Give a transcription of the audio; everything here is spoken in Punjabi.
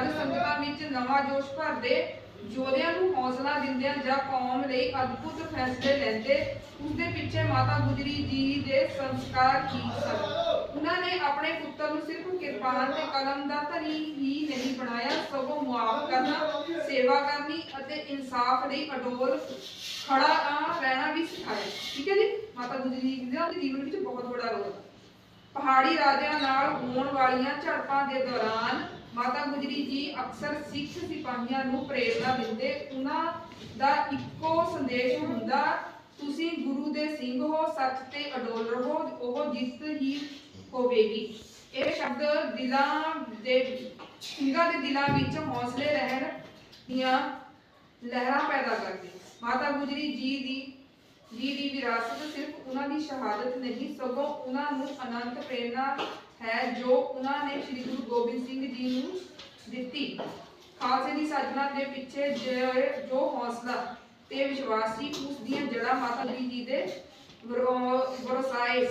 ਜਦ ਸੰਗਤਾਂ ਵਿੱਚ ਨਵਾਂ ਜੋਸ਼ ਭਰਦੇ ਯੋਧਿਆਂ ਨੂੰ ਹੌਸਲਾ ਦਿੰਦਿਆਂ ਜਾਂ ਕੌਮ ਲਈ ਅਦਭੁਤ ਫੈਸਲੇ ਲੈਂਦੇ ਉਸ ਦੇ ਪਿੱਛੇ ਮਾਤਾ ਗੁਜਰੀ ਜੀ ਦੇ ਸੰਸਕਾਰ ਕੀ ਸਨ। ਉਹਨਾਂ ਨੇ ਆਪਣੇ ਪੁੱਤਰ ਨੂੰ ਸਿਰਫ ਕਿਰਪਾਨ ਤੇ ਕਲਮ ਦਾ ਧਨੀ ਹੀ ਨਹੀਂ ਬਣਾਇਆ ਸਗੋਂ ਮੁਆਫ ਕਰਨਾ ਸੇਵਾ ਕਰਨੀ ਅਤੇ ਇਨਸਾਫ ਲਈ ਅਡੋਲ ਖੜਾ ਅਹ, ਰਹਿਣਾ ਵੀ ਸਿਖਾਇਆ। ਠੀਕ ਹੈ ਜੀ? ਮਾਤਾ ਗੁਜਰੀ ਜੀ ਦਾ ਜੀਵਨ ਵਿੱਚ ਬਹੁਤ ਵੱਡਾ ਰੋਲ ਹੈ। ਪਹਾੜੀ ਰਾਜਿਆਂ ਨਾਲ ਹੋਣ ਵਾਲੀਆਂ ਝੜਪਾਂ ਦੇ ਦੌਰਾਨ ਮਾਤਾ ਗੁਜਰੀ ਜੀ ਅਕਸਰ ਸਿੱਖ ਸਿਪਾਹੀਆਂ ਨੂੰ ਪ੍ਰੇਰਣਾ ਦਿੰਦੇ, ਉਹਨਾਂ ਦਾ ਇੱਕੋ ਸੰਦੇਸ਼ ਹੁੰਦਾ, ਤੁਸੀਂ ਗੁਰੂ ਦੇ ਸਿੰਘ ਹੋ, ਸੱਚ ਤੇ ਅਡੋਲ ਰਹੋ, ਉਹ ਜਿੱਤ ਹੀ ਹੋਵੇਗੀ। ਇਹ ਸ਼ਬਦ ਦਿਲਾਂ ਦੇ, ਸਿੰਘਾਂ ਦੇ ਦਿਲਾਂ ਵਿੱਚ ਹੌਸਲੇ ਰਹਿਣ ਦੀਆਂ ਲਹਿਰਾਂ ਪੈਦਾ ਕਰਦੇ। ਮਾਤਾ ਗੁਜਰੀ ਜੀ ਦੀ ਜੀ ਦੀ ਵਿਰਾਸਤ ਸਿਰਫ ਉਹਨਾਂ ਦੀ ਸ਼ਹਾਦਤ ਨਹੀਂ, ਸਗੋਂ ਉਹਨਾਂ ਨੂੰ ਅਨੰਤ ਪ੍ਰੇਰਣਾ ਹੈ ਜੋ ਉਹਨਾਂ ਨੇ ਸ੍ਰੀ ਗੁਰੂ ਗੋਬਿੰਦ ਸਿੰਘ ਜੀ ਨੂੰ ਦਿੱਤੀ। ਖਾਲਸੇ ਦੀ ਸਾਜਨਾ ਦੇ ਪਿੱਛੇ ਜੋ ਹੌਸਲਾ ਤੇ ਵਿਸ਼ਵਾਸ ਸੀ, ਉਸ ਦੀਆਂ ਜੜ੍ਹਾਂ ਮਾਤਾ ਜੀ ਦੇ ਵਰਸਾਏ